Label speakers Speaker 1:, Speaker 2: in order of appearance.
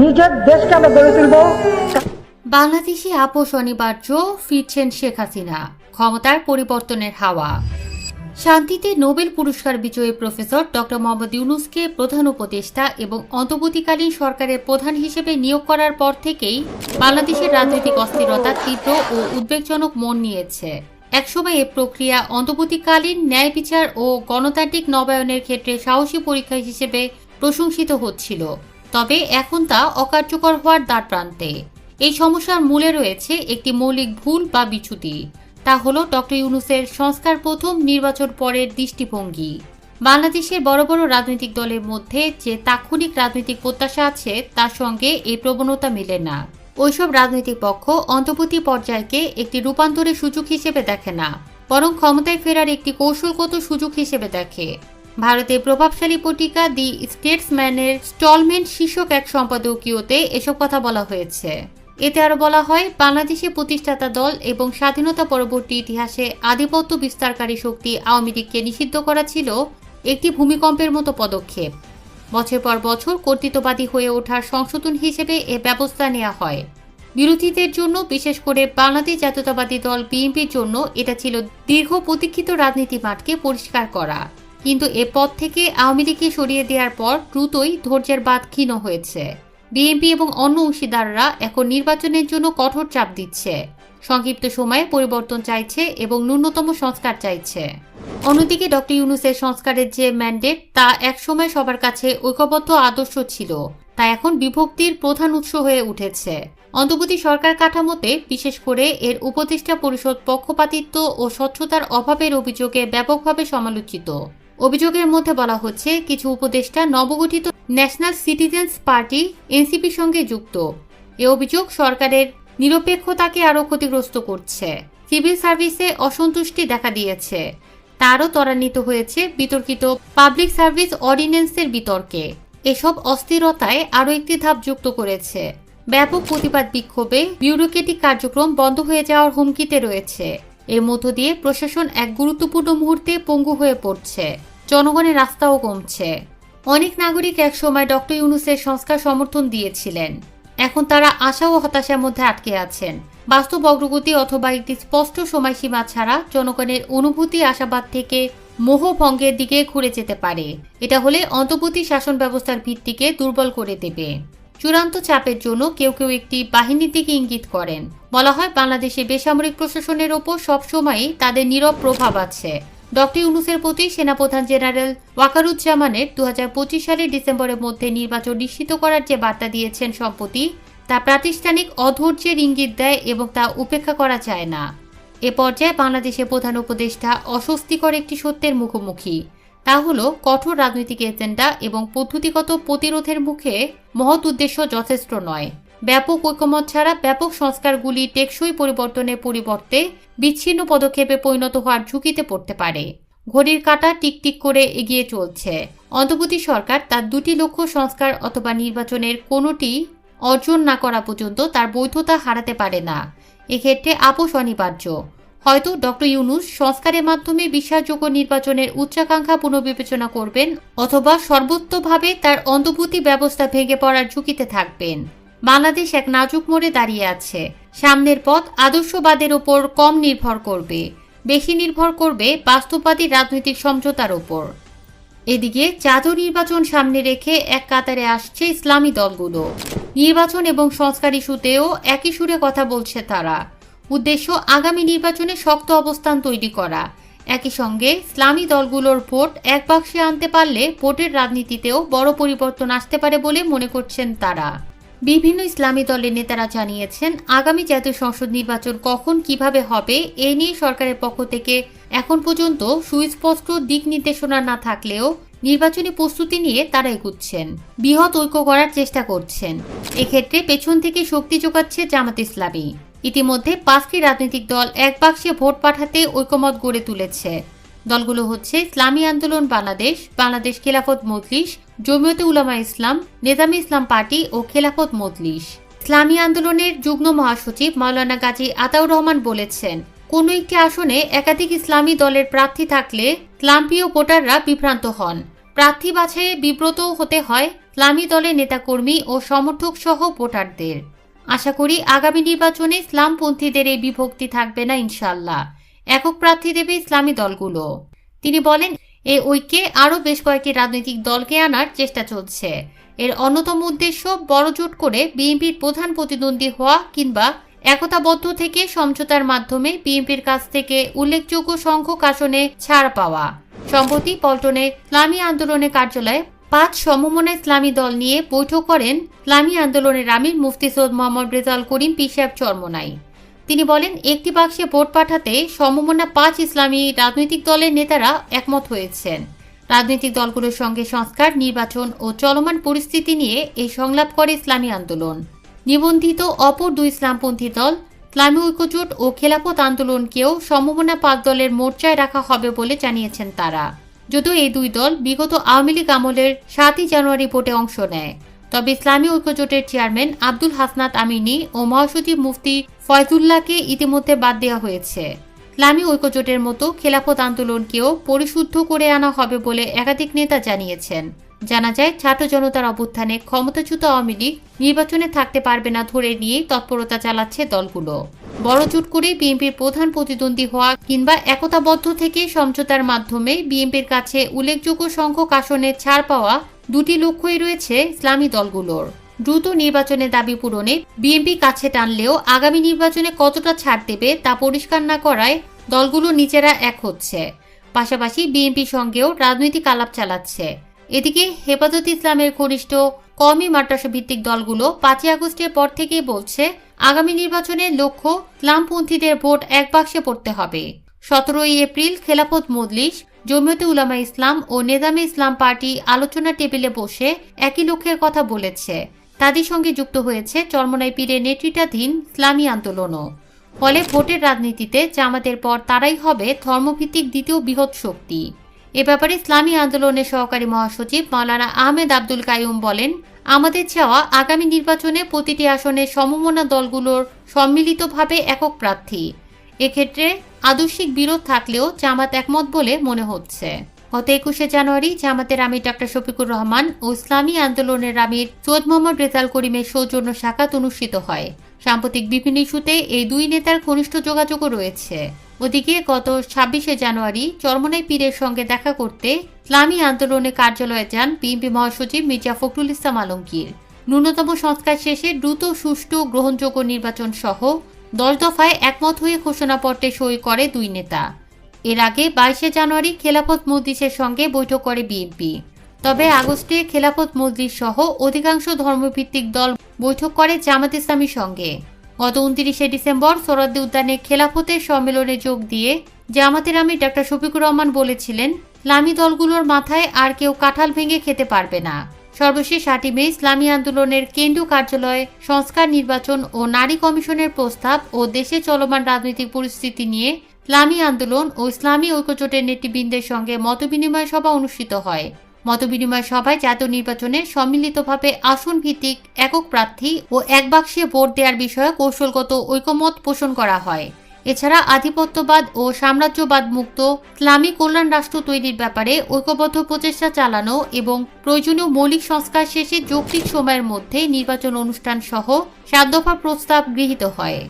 Speaker 1: নিজের দেশকে আমরা গড়ে তুলব।
Speaker 2: বাংলাদেশে আপোষ অনিবার্য ফিরছেন শেখ হাসিনা, ক্ষমতার পরিবর্তনের হাওয়া। শান্তিতে নোবেল পুরস্কার বিজয়ী প্রফেসর ডক্টর মোহাম্মদ ইউনুসকে প্রধান উপদেষ্টা এবং অন্তর্বর্তীকালীন সরকারের প্রধান হিসেবে নিয়োগ করার পর থেকেই বাংলাদেশের রাজনৈতিক অস্থিরতা তীব্র ও উদ্বেগজনক মন নিয়েছে। একসময় এ প্রক্রিয়া অন্তর্বর্তীকালীন ন্যায় বিচার ও গণতান্ত্রিক নবায়নের ক্ষেত্রে সাহসী পরীক্ষা হিসেবে প্রশংসিত হচ্ছিল। তবে এখন তা অকার্যকর হওয়ার দ্বার প্রান্তে। এই সমস্যার মূলে রয়েছে একটি মৌলিক ভুল বা বিচ্যুতি। তা হল ডক্টর ইউনুসের সংস্কার প্রথম, নির্বাচন পরের দৃষ্টিভঙ্গি। বাংলাদেশের বড় বড় রাজনৈতিক দলের মধ্যে যে তাৎক্ষণিক রাজনৈতিক প্রত্যাশা আছে, তার সঙ্গে এই প্রবণতা মেলে না। ওইসব রাজনৈতিক পক্ষ অন্তর্বর্তী পর্যায়কে একটি রূপান্তরের সুযোগ হিসেবে দেখে না, বরং ক্ষমতায় ফেরার একটি কৌশলগত সুযোগ হিসেবে দেখে। ভারতের প্রভাবশালী পত্রিকা দি স্টেটসম্যানের স্টলমেন্ট শীর্ষক এক সম্পাদকীয়তে এসব কথা বলা হয়েছে। এতে আরও বলা হয়, বাংলাদেশে প্রতিষ্ঠাতা দল এবং স্বাধীনতা পরবর্তী ইতিহাসে আধিপত্য বিস্তারকারী শক্তি আওয়ামী লীগকে নিষিদ্ধ করা ছিল একটি ভূমিকম্পের মতো পদক্ষেপ। বছর পর বছর কর্তৃত্ববাদী হয়ে ওঠার সংশোধন হিসেবে এ ব্যবস্থা নেওয়া হয়। বিরোধীদের জন্য, বিশেষ করে বাংলাদেশ জাতীয়তাবাদী দল বিএনপির জন্য, এটা ছিল দীর্ঘ প্রতীক্ষিত রাজনীতি মাঠকে পরিষ্কার করা। কিন্তু এ পদ থেকে আওয়ামী লীগকে সরিয়ে দেওয়ার পর দ্রুতই ধৈর্যের বাদ ক্ষীণ হয়েছে। বিএনপি এবং অন্য অংশীদাররা এখন নির্বাচনের জন্য কঠোর চাপ দিচ্ছে। সংক্ষিপ্ত সময়ে পরিবর্তন চাইছে এবং ন্যূনতম সংস্কার চাইছে। অন্যদিকে ডক্টর ইউনুসের সংস্কারের যে ম্যান্ডেট তা একসময় সবার কাছে ঐক্যবদ্ধ আদর্শ ছিল। তা এখন বিভক্তির প্রধান উৎস হয়ে উঠেছে। অন্তর্বর্তী সরকার কাঠামোতে, বিশেষ করে এর উপদেষ্টা পরিষদ পক্ষপাতিত্ব ও স্বচ্ছতার অভাবের অভিযোগে ব্যাপকভাবে সমালোচিত। অভিযোগের মধ্যে বলা হচ্ছে, কিছু উপদেষ্টা নবগঠিত ন্যাশনাল সিটিজেন্স পার্টি, এনসিপির সঙ্গে যুক্ত। এ অভিযোগ সরকারের নিরপেক্ষতাকে আরও ক্ষতিগ্রস্ত করছে। সিভিল সার্ভিসে অসন্তুষ্টি দেখা দিয়েছে। তারও ত্বরান্বিত হয়েছে বিতর্কিত পাবলিক সার্ভিস অর্ডিন্যান্সের বিতর্কে। এসব অস্থিরতায় আরও একটি ধাপ যুক্ত করেছে। ব্যাপক প্রতিবাদ বিক্ষোভে বিউরোক্রেটিক কার্যক্রম বন্ধ হয়ে যাওয়ার হুমকিতে রয়েছে। এর মধ্য দিয়ে প্রশাসন এক গুরুত্বপূর্ণ মুহূর্তে পঙ্গু হয়ে পড়ছে। জনগণের রাস্তাও কমছে। অনেক নাগরিক একসময় ডক্টর ইউনুসের সংস্কার সমর্থন দিয়েছিলেন। এখন তারা আশা ও হতাশার মধ্যে আটকে আছেন। বাস্তব অগ্রগতি অথবা একটি স্পষ্ট সময়সীমা ছাড়া জনগণের অনুভূতি আশাবাদ থেকে মোহভঙ্গের দিকে ঘুরে যেতে পারে। এটা হলে অন্তর্বর্তী শাসন ব্যবস্থার ভিত্তিকে দুর্বল করে দেবে। চূড়ান্ত চাপের জন্য কেউ কেউ একটি বাহিনীর দিকে ইঙ্গিত করেন। বলা হয়, বাংলাদেশের বেসামরিক প্রশাসনের ওপর সবসময়ই তাদের নীরব প্রভাব আছে। ডক্টর ইউনুসের প্রতি সেনাপ্রধান জেনারেল ওয়াকারুজ্জামানের দু হাজার পঁচিশ সালের ডিসেম্বরের মধ্যে নির্বাচন নিশ্চিত করার যে বার্তা দিয়েছেন সম্প্রতি, তা প্রাতিষ্ঠানিক অধৈর্যের ইঙ্গিত দেয় এবং তা উপেক্ষা করা যায় না। এ পর্যায়ে বাংলাদেশের প্রধান উপদেষ্টা অস্বস্তিকর একটি সত্যের মুখোমুখি। তা হলো কঠোর রাজনৈতিক এজেন্ডা এবং পদ্ধতিগত প্রতিরোধের মুখে মহৎ উদ্দেশ্য যথেষ্ট নয়। ব্যাপক ঐকমত ছাড়া ব্যাপক সংস্কারগুলি টেকসই পরিবর্তনের পরিবর্তে বিচ্ছিন্ন পদক্ষেপে পরিণত হওয়ার ঝুঁকিতে পড়তে পারে। ঘড়ির কাঁটা টিকটিক করে এগিয়ে চলছে। অন্তর্বর্তী সরকার তার দুটি লক্ষ্য সংস্কার অথবা নির্বাচনের কোনোটি অর্জন না করা পর্যন্ত তার বৈধতা হারাতে পারে না। এক্ষেত্রে আপোষ অনিবার্য। হয়তো ডক্টর ইউনুস সংস্কারের মাধ্যমে বিশ্বাসযোগ্য নির্বাচনের উচ্চাকাঙ্ক্ষা পুনর্বিবেচনা করবেন অথবা সর্বোত্তভাবে তার অন্তর্ভূতি ব্যবস্থা ভেঙে পড়ার ঝুঁকিতে থাকবেন। বাংলাদেশ এক নাজুক মোড়ে দাঁড়িয়ে আছে। সামনের পথ আদর্শবাদের ওপর কম নির্ভর করবে, বেশি নির্ভর করবে বাস্তববাদী রাজনৈতিক সমঝোতার ওপর। এদিকে জাতীয় নির্বাচন সামনে রেখে এক কাতারে আসছে ইসলামী দলগুলো। নির্বাচন এবং সংস্কার ইস্যুতেও একই সুরে কথা বলছে তারা। উদ্দেশ্য আগামী নির্বাচনে শক্ত অবস্থান তৈরি করা। একই সঙ্গে ইসলামী দলগুলোর ভোট এক বাক্সে আনতে পারলে ভোটের রাজনীতিতেও বড় পরিবর্তন আসতে পারে বলে মনে করছেন তারা। বিভিন্ন ইসলামী দলের নেতারা জানিয়েছেন, আগামী জাতীয় সংসদ নির্বাচন কখন কীভাবে হবে এ নিয়ে সরকারের পক্ষ থেকে এখন পর্যন্ত সুস্পষ্ট দিক নির্দেশনা না থাকলেও নির্বাচনী প্রস্তুতি নিয়ে তারা এগুচ্ছেন। বৃহৎ ঐক্য করার চেষ্টা করছেন। এক্ষেত্রে পেছন থেকে শক্তি যোগাচ্ছে জামাত ইসলামী। ইতিমধ্যে পাঁচটি রাজনৈতিক দল এক বাক্সে ভোট পাঠাতে ঐকমত গড়ে তুলেছে। দলগুলো হচ্ছে ইসলামী আন্দোলন বাংলাদেশ বাংলাদেশ খেলাফত মজলিস, জমিয়তে উলামা ইসলাম, নেজামি ইসলাম পার্টি ও খেলাফত মজলিস। ইসলামী আন্দোলনের যুগ্ম মহাসচিব মাওলানা গাজী আতাউর রহমান বলেছেন, কোনো একটি আসনে একাধিক ইসলামী দলের প্রার্থী থাকলে ইসলামপ্রিয় ভোটাররা বিভ্রান্ত হন। প্রার্থী বাছাইয়ে বিব্রত হতে হয় ইসলামী দলের নেতাকর্মী ও সমর্থক সহ ভোটারদের। আশা করি আগামী নির্বাচনে ইসলামপন্থীদের এই বিভক্তি থাকবে না ইনশাল্লাহ একক প্রার্থী দেবে ইসলামী দলগুলো। তিনি বলেন এই ঐক্যে আরও বেশ কয়েকটি রাজনৈতিক দলকে আনার চেষ্টা চলছে। এর অন্যতম উদ্দেশ্য বড় জোট করে বিএনপির প্রধান প্রতিদ্বন্দ্বী হওয়া কিংবা একতাবদ্ধ থেকে সমঝোতার মাধ্যমে বিএনপির কাছ থেকে উল্লেখযোগ্য সংখ্যক আসনে ছাড় পাওয়া। সম্প্রতি পল্টনে ইসলামী আন্দোলনের কার্যালয়ে পাঁচ সমমনা ইসলামী দল নিয়ে বৈঠক করেন ইসলামী আন্দোলনের আমির মুফতি সৈয়দ মোহাম্মদ রেজাল করিম পিসাব চরমনাই। তিনি বলেন, একটি বাক্সে ভোট পাঠাতে সমমনা পাঁচ ইসলামী রাজনৈতিক দলের নেতারা একমত হয়েছেন। রাজনৈতিক দলগুলোর সঙ্গে সংস্কার, নির্বাচন ও চলমান পরিস্থিতি নিয়ে এই সংলাপ করে ইসলামী আন্দোলন। নিবন্ধিত অপর দুই ইসলামপন্থী দল ইসলামী ঐক্যজোট ও খেলাফত আন্দোলনকেও সম্ভাবনা পাঁচ দলের মোর্চায় রাখা হবে বলে জানিয়েছেন তারা। যদিও এই দুই দল বিগত আওয়ামী লীগ আমলের সাতই জানুয়ারি ভোটে অংশ নেয়। তবে ইসলামী ঐক্যজোটের চেয়ারম্যান আব্দুল হাসনাত আমিনী ও মহাসচিব মুফতি ফয়জুল্লাহকে ইতিমধ্যে বাদ দেওয়া হয়েছে। ইসলামী ঐক্যজোটের মতো খেলাফত আন্দোলনকেও পরিশুদ্ধ করে আনা হবে বলে একাধিক নেতা জানিয়েছেন। জানা যায়, ছাত্র জনতার অভ্যুত্থানে ক্ষমতাচ্যুত আওয়ামী লীগ নির্বাচনে থাকতে পারবে না ধরে নিয়ে তৎপরতা চালাচ্ছে দলগুলো। বড় জোট করে বিএনপির প্রধান প্রতিদ্বন্দ্বী হওয়া কিংবা একতাবদ্ধ থেকে সমঝোতার মাধ্যমে বিএনপির কাছে উল্লেখযোগ্য সংখ্যক আসনে ছাড় পাওয়া দুটি লক্ষ্যই রয়েছে ইসলামী দলগুলোর। দ্রুত নির্বাচনের দাবি পূরণে বিএনপি কাছে টানলেও আগামী নির্বাচনে কতটা ছাড় দেবে তা পরিষ্কার না করায় দলগুলো নিজেরা এক হচ্ছে। পাশাপাশি বিএনপির সঙ্গেও রাজনৈতিক আলাপ চালাচ্ছে। এদিকে হেফাজত ইসলামের ঘনিষ্ঠ কমি মাদ্রাসা ভিত্তিক দলগুলো পাঁচই আগস্টের পর থেকেই বলছে, আগামী নির্বাচনের লক্ষ্য ইসলামপন্থীদের ভোট এক বাক্সে পড়তে হবে। সতেরোই এপ্রিল খেলাফত মজলিস, জমিয়তে উলামা ইসলাম ও নেজামে ইসলাম পার্টি আলোচনা টেবিলে বসে একই লক্ষ্যের কথা বলেছে। তাদের সঙ্গে যুক্ত হয়েছে চরমনাই পীরের নেতৃত্বাধীন ইসলামী আন্দোলনও। ফলে ভোটের রাজনীতিতে জামাতের পর তারাই হবে ধর্মভিত্তিক দ্বিতীয় বৃহৎ শক্তি। এ ব্যাপারে ইসলামী আন্দোলনের সহকারী মহাসচিব মাওলানা আহমেদ আব্দুল কাইয়ুম বলেন, আমাদের চাওয়া আগামী নির্বাচনে প্রতিটি আসনে সমমনা দলগুলোর সম্মিলিতভাবে একক প্রার্থী। এক্ষেত্রে আদর্শিক বিরোধ থাকলেও জামাত একমত বলে মনে হচ্ছে। গত একুশে জানুয়ারি জামাতের আমির ডক্টর শফিকুর রহমান ও ইসলামী আন্দোলনের আমির সৈয়দ মোহাম্মদ রেজাল করিমের সৌজন্য সাক্ষাৎ অনুষ্ঠিত হয়। সাম্প্রতিক বিভিন্ন ইস্যুতে এই দুই নেতার ঘনিষ্ঠ যোগাযোগও রয়েছে। ওদিকে গত ছাব্বিশে জানুয়ারি চরমনাই পীরের সঙ্গে দেখা করতে ইসলামী আন্দোলনের কার্যালয়ে যান বিএনপি মহাসচিব মির্জা ফখরুল ইসলাম আলমগীর। ন্যূনতম সংস্কার শেষে দ্রুত সুষ্ঠু গ্রহণযোগ্য নির্বাচন সহ দশ দফায় একমত হয়ে ঘোষণাপত্রে সই করে দুই নেতা। এর আগে বাইশে জানুয়ারি খেলাফত মজলিসের সঙ্গে বৈঠক করে বিএনপি। তবে আগস্টে খেলাফত মজলিস সহ অধিকাংশ ধর্মভিত্তিক দল বৈঠক করে জামাত ইসলামীর সঙ্গে। গত উনত্রিশে ডিসেম্বর সরদ্দি উদ্যানে খেলাফতের সম্মেলনে যোগ দিয়ে জামাতের আমি ডক্টর শফিকুর রহমান বলেছিলেন ইসলামী দলগুলোর মাথায় আর কেউ কাঁঠাল ভেঙে খেতে পারবে না। সর্বশেষ আটই মে ইসলামী আন্দোলনের কেন্দ্রীয় কার্যালয়ে সংস্কার নির্বাচন ও নারী কমিশনের প্রস্তাব ও দেশে চলমান রাজনৈতিক পরিস্থিতি নিয়ে ইসলামী আন্দোলন ও ইসলামী ঐক্যজোটের নেতৃবৃন্দের সঙ্গে মতবিনিময় সভা অনুষ্ঠিত হয়। মতবিনিময় সভায় জাতীয় নির্বাচনে সম্মিলিতভাবে আসন ভিত্তিক একক প্রার্থী ও এক বাক্সে ভোট দেওয়ার বিষয়ে কৌশলগত ঐকমত পোষণ করা হয়। এছাড়া আধিপত্যবাদ ও সাম্রাজ্যবাদ মুক্ত ইসলামী কল্যাণ রাষ্ট্র তৈরির ব্যাপারে ঐক্যবদ্ধ প্রচেষ্টা চালানো এবং প্রয়োজনীয় মৌলিক সংস্কার শেষে যৌক্তিক সময়ের মধ্যে নির্বাচন অনুষ্ঠান সহ সাত দফা প্রস্তাব গৃহীত হয়।